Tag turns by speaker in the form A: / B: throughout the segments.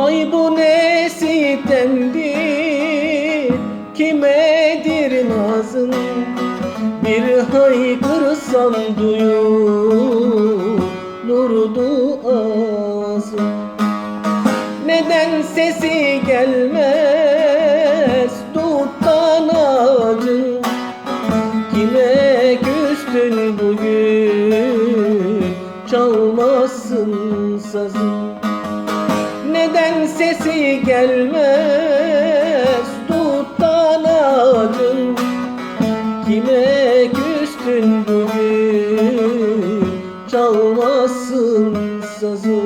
A: Vay bu ne sitemdir Kimedir nazın? Bir haykırsam duyulurdu ağzım Neden sesi gelmez duttan ağacın Kime küstün bugün çalmazsın sazın sesi gelmez. Duttan ağacın Kime küstün bugün? Çalmazsın sazın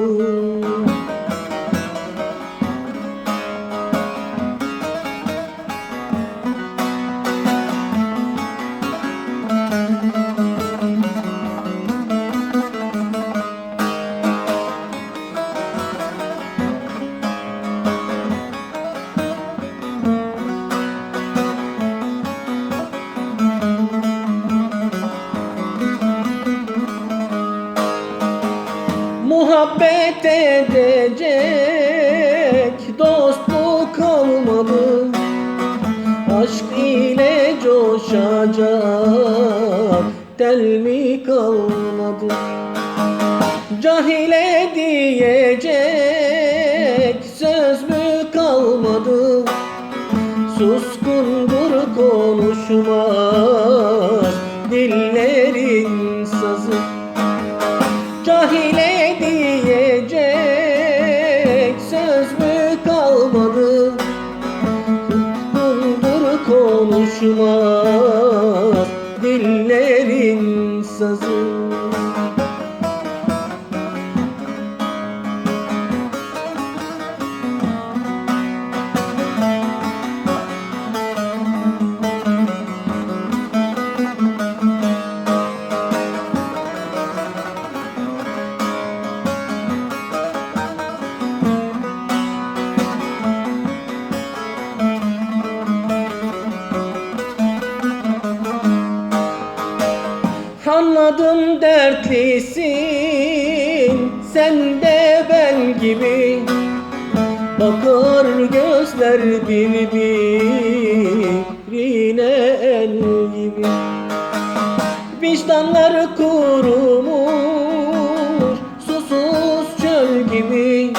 A: Muhabbet edecek dost kalmadı. Aşk ile coşacak tel mi kalmadı? Cahile diyecek söz mü kalmadı? Suskundur konuşmaz dillerin konuşmaz dillerin sazı Anladım dertlisin sen de ben gibi. Bakar gözler birbirine el gibi. Vicdanlar kurumuş susuz çöl gibi.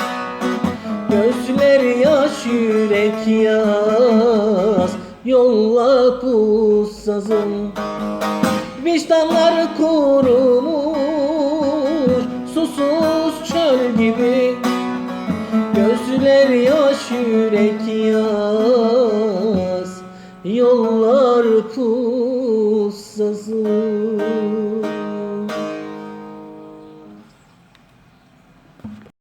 A: Gözler yaş yürek yaz yolla pussazım Vicdanlar kurumuş susuz çöl gibi. Gözler yaş yürek yaz Yollar pussasın